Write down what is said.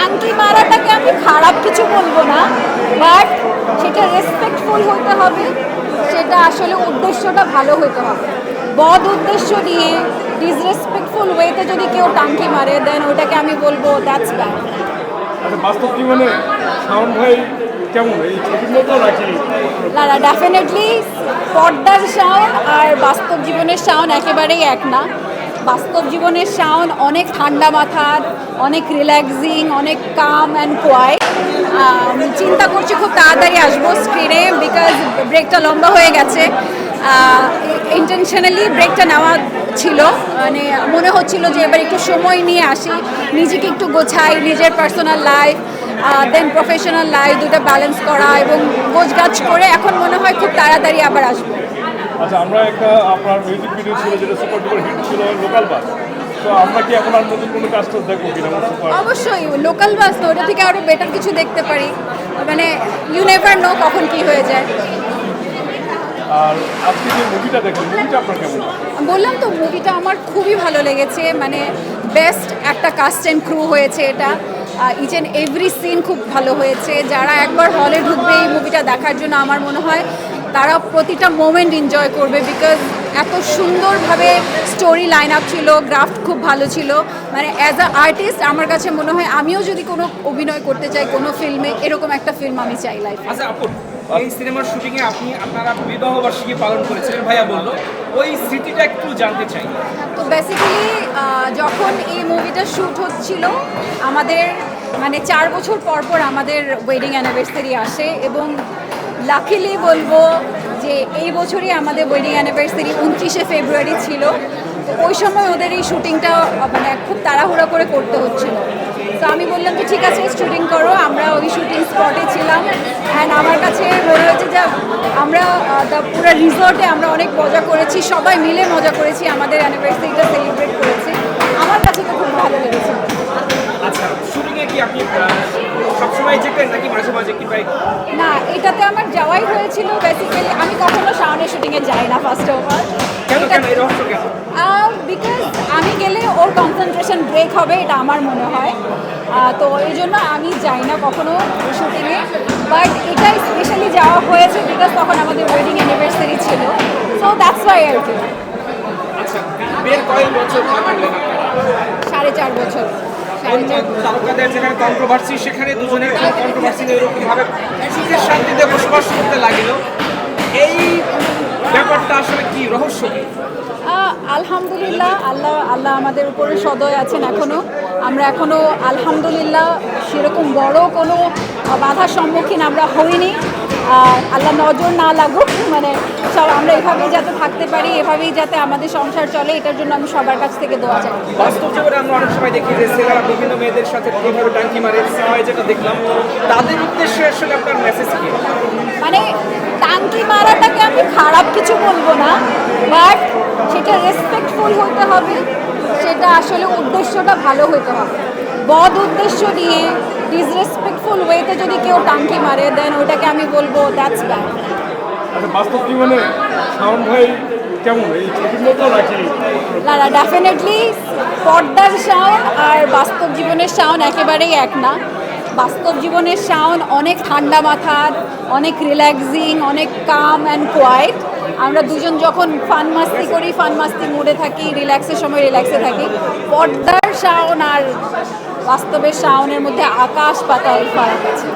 টাঙ্কি মারাটাকে আমি খারাপ কিছু বলব না বাট সেটা রেসপেক্টফুল হতে হবে সেটা আসলে উদ্দেশ্যটা ভালো হতে হবে। বদ উদ্দেশ্য নিয়ে ডিসরেসপেক্টফুল ওয়েতে যদি কেউ টাঙ্কি মারে দেন ওটাকে আমি বলব দ্যাটস ব্যাড আচ্ছা বাস্তব জীবনে শাওন ভাই কেমন? এই ছবির মতো নাকি না না ডেফিনেটলি পর্দার শাওন আর বাস্তব জীবনের শাওন একেবারেই এক না। বাস্তব জীবনের শাওন অনেক ঠান্ডা মাথার, অনেক রিল্যাক্সিং অনেক কাম অ্যান্ড কোয়াইট চিন্তা করছি খুব তাড়াতাড়ি আসব স্ক্রিনে বিকজ ব্রেকটা লম্বা হয়ে গেছে। ইন্টেনশনালি ব্রেকটা নেওয়া ছিল। মানে মনে হচ্ছিল যে এবার একটু সময় নিয়ে আসি, নিজেকে একটু গোছাই, নিজের personal life then professional life দুটো ব্যালেন্স করা এবং গোছগাছ করে এখন মনে হয় খুব তাড়াতাড়ি আবার আসব। আচ্ছা আমরা একটা আপনার মিউজিক ভিডিও ছিল যেটা সুপার ডুপার হিট ছিল লোকাল বাস তো আমরা কি এখন আর নতুন কোনো কাজ দেখব কিনা অবশ্যই লোকাল বাস তো ওটা থেকে আরও বেটার কিছু দেখতে পারি। মানে ইউ নেভার নো কখন কি হয়ে যায়। আর আজকে যে মুভিটা দেখলেন মুভিটা আপনার কেমন? বললাম তো মুভিটা আমার খুবই ভালো লেগেছে। মানে বেস্ট একটা কাস্ট অ্যান্ড ক্রু হয়েছে এটা। ইচ অ্যান্ড এভরি সিন খুব ভালো হয়েছে। যারা একবার হলে ঢুকবে এই মুভিটা দেখার জন্য আমার মনে হয় তারা প্রতিটা মোমেন্ট এনজয় করবে বিকজ এত সুন্দরভাবে স্টোরি লাইন আপ ছিল গ্রাফট খুব ভালো ছিল। মানে অ্যাজ আ আর্টিস্ট আমার কাছে মনে হয় আমিও যদি কোনো অভিনয় করতে চাই কোনো ফিল্মে এরকম একটা ফিল্ম আমি চাই লাইফে আচ্ছা আপু এই সিনেমার শুটিং এ আপনি আপনারা বিবাহ বার্ষিকী পালন করেছিলেন ভাইয়া বলল। ওই স্মৃতিটা একটু জানতে চাই। তো বেসিক্যালি যখন এই মুভিটা শ্যুট হচ্ছিল আমাদের মানে চার বছর পর পর আমাদের ওয়েডিং অ্যানিভার্সারি আসে এবং লাকিলি বলব যে এই বছরই আমাদের ওয়েডিং অ্যানিভার্সারি উনত্রিশে ফেব্রুয়ারি ছিল। তো ওই সময় ওদের এই শুটিংটা মানে খুব তাড়াহুড়া করে করতে হচ্ছিল। তো আমি বললাম যে, ঠিক আছে শুটিং করো, আমরা ওই শুটিং স্পটে ছিলাম। অ্যান্ড আমার কাছে মনে হয়েছে যে, আমরা পুরো রিসর্টে আমরা অনেক মজা করেছি, সবাই মিলে মজা করেছি, আমাদের অ্যানিভার্সারিটা সেলিব্রেট করেছি। আমার কাছে তো খুব ভালো লেগেছে। আচ্ছা কি আপনি সবসময় যেতেন নাকি মাঝে মাঝে কি ভাই? না এটাতে আমার যাওয়াই হয়েছিল বেসিক্যালি আমি কখনো শাওনের শুটিংয়ে যাই না ফার্স্ট অফ অল কেন কেন এই রহস্য কেন? বিকজ আমি গেলে ওর কনসেন্ট্রেশন ব্রেক হবে এটা আমার মনে হয়। তো এই জন্য আমি যাই না কখনো শুটিংয়ে বাট এটা স্পেশালি যাওয়া হয়েছে বিকজ তখন আমাদের ওয়েডিং অ্যানিভার্সারি ছিল। সো দ্যাটস ওয়াই আর কি সাড়ে চার বছর। তারকাদের যেখানে সেখানে দুজনের শান্তিতে বসবাস করতে এই ব্যাপারটা কি? রহস্য আলহামদুলিল্লাহ, আল্লাহ আল্লাহ আমাদের উপরে সদয় আছেন এখনও আমরা এখনও আলহামদুলিল্লাহ, সেরকম বড় কোনো বাধার সম্মুখীন আমরা হইনি। আল্লাহ নজর না লাগুক মানে সব আমরা এভাবেই যাতে থাকতে পারি এভাবেই যাতে আমাদের সংসার চলে এটার জন্য আমি সবার কাছ থেকে দোয়া চাই। বাস্তব জীবনে আমরা অনেক সময় দেখি যে ছেলেরা বিভিন্ন মেয়েদের সাথে কীভাবে টাঙ্কি মারে সিনেমায় যেটা দেখলাম তাদের উদ্দেশ্যে আসলে আপনার মেসেজ কি? মানে টাঙ্কি মারাটাকে আমি খারাপ কিছু বলব না বাট সেটা রেসপেক্টফুল হতে হবে সেটা আসলে উদ্দেশ্যটা ভালো হতে হবে। বদ উদ্দেশ্য নিয়ে ডিসরেসপেক্টফুল ওয়েতে যদি কেউ টাঙ্কি মারে দেন ওটাকে আমি বলব দ্যাটস ব্যাড আচ্ছা বাস্তব জীবনে শাওন ভাই কেমন? এই ছবির মতো নাকি না না ডেফিনেটলি পর্দার শাওন আর বাস্তব জীবনের শাওন একেবারেই এক না। বাস্তব জীবনের শাওন অনেক ঠান্ডা মাথার অনেক রিল্যাক্সিং অনেক কাম অ্যান্ড কোয়াইট আমরা দুজন যখন ফান মাস্তি করি ফান মাস্তি মুডে থাকি রিল্যাক্সের সময় রিল্যাক্সে থাকি। পর্দার শাওন আর বাস্তবের শাওনের মধ্যে আকাশ পাতাল ফারাক আছে।